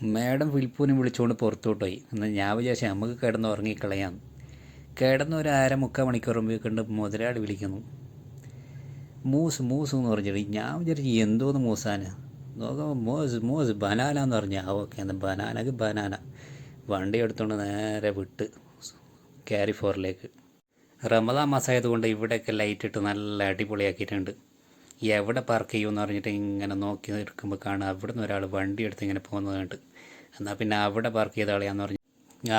Madam വിൽപ്പൂനെ വിളിച്ചുകൊണ്ട് പുറത്തോട്ട് എന്നാൽ ഞാൻ വിചാരിച്ചു നമുക്ക് കിടന്ന് ഉറങ്ങിക്കളയാം. കിടന്ന് ഒരു അര മുക്കാൽ മണിക്കൂർ കണ്ട് മുതലാളി വിളിക്കുന്നു. മൂസ് മൂസ് എന്ന് പറഞ്ഞിട്ട് ഞാൻ വിചാരിച്ചു എന്തോന്ന് മൂസാന്? നോക്കുമ്പോൾ മൂസ് മോസ് ബനാന എന്ന് പറഞ്ഞു ആ ഓക്കെ എന്താ ബനാനക്ക് ബനാന. വണ്ടി എടുത്തുകൊണ്ട് നേരെ വിട്ട് ക്യാരി ഫോറിലേക്ക് റമദാൻ മാസമായതുകൊണ്ട് ഇവിടെയൊക്കെ ലൈറ്റ് ഇട്ട് നല്ല അടിപൊളിയാക്കിയിട്ടുണ്ട്. എവിടെ പാർക്ക് ചെയ്യുമെന്ന് പറഞ്ഞിട്ട് ഇങ്ങനെ നോക്കി നിൽക്കുമ്പോൾ കാണാം. അവിടെ നിന്ന് ഒരാൾ വണ്ടി എടുത്ത് ഇങ്ങനെ പോകുന്നത് കണ്ട്. എന്നാൽ പിന്നെ അവിടെ പാർക്ക് ചെയ്ത ആളെയാന്ന് പറഞ്ഞു.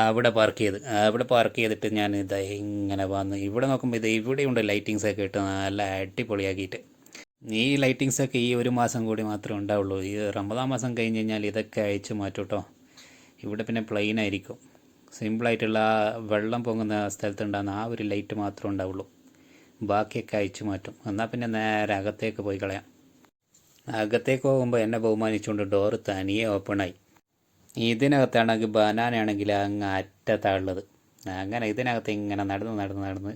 അവിടെ പാർക്ക് ചെയ്ത്. അവിടെ പാർക്ക് ചെയ്തിട്ട് ഞാൻ ഇതാ ഇങ്ങനെ വന്ന്. ഇവിടെ നോക്കുമ്പോൾ ഇത് ഇവിടെയുണ്ട് ലൈറ്റിങ്സ് ഒക്കെ ഇട്ട് നല്ല അടിപൊളിയാക്കിയിട്ട്. ഈ ലൈറ്റിങ്സ് ഒക്കെ ഈ ഒരു മാസം കൂടി മാത്രമേ ഉണ്ടാവുള്ളൂ. ഈ റമദാൻ മാസം കഴിഞ്ഞ് കഴിഞ്ഞാൽ ഇതൊക്കെ അയച്ചു മാറ്റും കേട്ടോ ഇവിടെ പിന്നെ പ്ലെയിൻ ആയിരിക്കും. സിമ്പിളായിട്ടുള്ള വെള്ളം പൊങ്ങുന്ന സ്ഥലത്തുണ്ടാകുന്ന ആ ഒരു ലൈറ്റ് മാത്രമേ ഉണ്ടാവുള്ളൂ. ബാക്കിയൊക്കെ അയച്ചു മാറ്റും. എന്നാൽ പിന്നെ നേരെ അകത്തേക്ക് പോയി കളയാം. അകത്തേക്ക് പോകുമ്പോൾ എന്നെ ബഹുമാനിച്ചുകൊണ്ട് ഡോറ് തനിയെ ഓപ്പണായി ഇതിനകത്താണെങ്കിൽ ബനാനയാണെങ്കിൽ അങ്ങ് അറ്റത്താളുള്ളത് അങ്ങനെ ഇതിനകത്ത് ഇങ്ങനെ നടന്ന് നടന്ന് നടന്ന്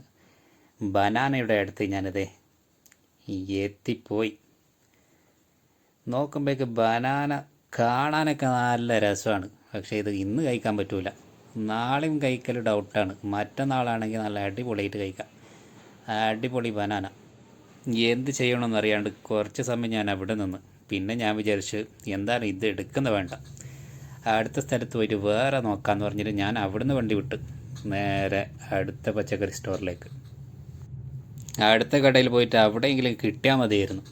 ബനാനയുടെ അടുത്ത് ഞാനിതേ എത്തിപ്പോയി. നോക്കുമ്പോഴേക്ക് ബനാന കാണാനൊക്കെ നല്ല രസമാണ്. പക്ഷേ ഇത് ഇന്ന് കഴിക്കാൻ പറ്റില്ല നാളെയും കഴിക്കൽ ഡൗട്ടാണ് മറ്റന്നാളാണെങ്കിൽ നല്ല അടിപൊളിയായിട്ട് കഴിക്കാം. അടിപൊളി ബനാന. എന്ത് ചെയ്യണമെന്ന് അറിയാണ്ട് കുറച്ച് സമയം ഞാൻ അവിടെ നിന്ന്. പിന്നെ ഞാൻ വിചാരിച്ച് എന്താണ് ഇത് എടുക്കുന്നത് വേണ്ട. അടുത്ത സ്ഥലത്ത് പോയിട്ട് വേറെ നോക്കാമെന്ന് പറഞ്ഞിട്ട് ഞാൻ അവിടുന്ന് വണ്ടി വിട്ട് നേരെ അടുത്ത പച്ചക്കറി സ്റ്റോറിലേക്ക് അടുത്ത കടയിൽ പോയിട്ട് അവിടെയെങ്കിലും കിട്ടിയാൽ മതിയായിരുന്നു.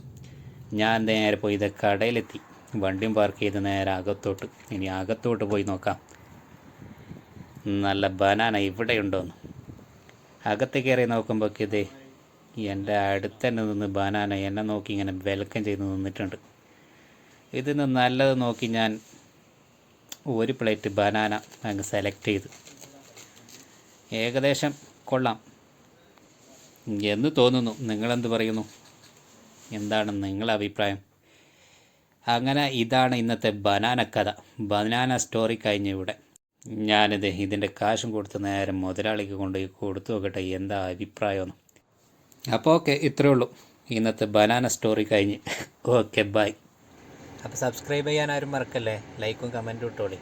ഞാൻ നേരെ പോയി ഇത് കടയിലെത്തി. വണ്ടിയും പാർക്ക് ചെയ്ത് നേരെ അകത്തോട്ട്. ഇനി അകത്തോട്ട് പോയി നോക്കാം. നല്ല ബനാന ഇവിടെ ഉണ്ടോന്ന്. അകത്ത് കയറി നോക്കുമ്പോൾ ഇതേ എന്റെ അടുത്ത് തന്നെ നിന്ന് ബനാന എന്നെ നോക്കി ഇങ്ങനെ വെൽക്കം ചെയ്ത് നിന്നിട്ടുണ്ട്. ഇതിന് നല്ലത് നോക്കി ഞാൻ ഒരു പ്ലേറ്റ് ബനാന അങ്ങ് സെലക്ട് ചെയ്ത്. ഏകദേശം കൊള്ളാം. എന്ന് തോന്നുന്നു. നിങ്ങളെന്ത് പറയുന്നു? എന്താണ് നിങ്ങളുടെ അഭിപ്രായം? അങ്ങനെ ഇതാണ് ഇന്നത്തെ ബനാന കഥ. ബനാന സ്റ്റോറി കഴിഞ്ഞ ഇവിടെ. ഞാനിത് ഇതിന്റെ കാശും കൊടുത്ത് നേരം മുതലാളിക്ക് കൊണ്ട് കൊടുത്തു നോക്കട്ടെ എന്താ അഭിപ്രായമെന്ന് അപ്പോൾ ഓക്കെ ഇത്രയേ ഉള്ളൂ. ഇന്നത്തെ ബനാന സ്റ്റോറി കഴിഞ്ഞ്. Okay bye. അപ്പോൾ സബ്സ്ക്രൈബ് ചെയ്യാൻ ആരും മറക്കല്ലേ? ലൈക്കും കമന്റും ഇട്ടോളി.